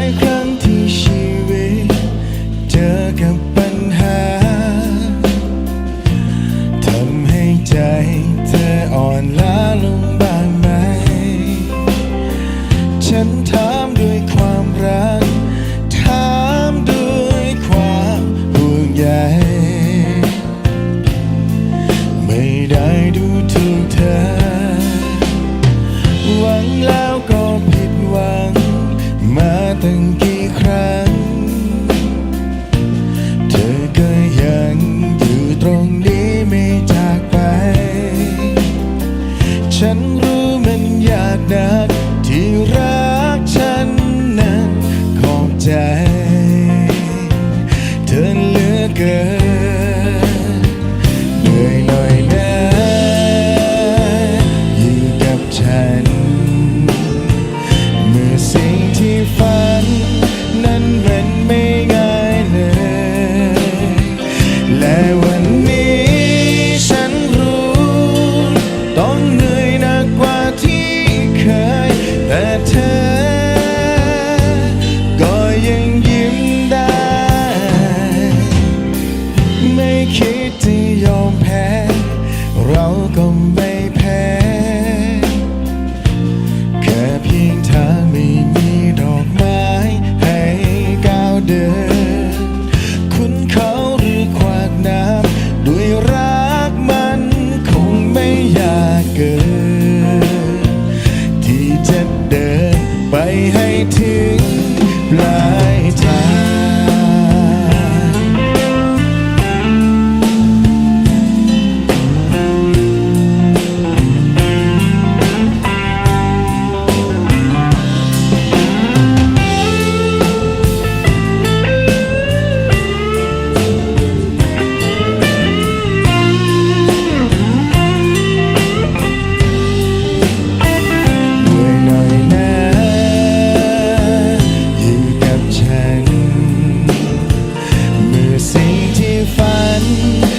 ายครั้งที่ชีวิตเจอกับปัญหาทำให้ใจเธออ่อนล้าลงบ้างไหม ฉันถามด้วยความรัก ถามด้วยความห่วงใยไม่ได้ดูถูกเธอ หวังแล้ว ตั้งกี่ครั้ง เธอก็ยังอยู่ตรงนี้ไม่จากไป ฉันรู้มันยากนักที่รักฉันนั้นขอบใจ เธอเหลือเกิน me. nanti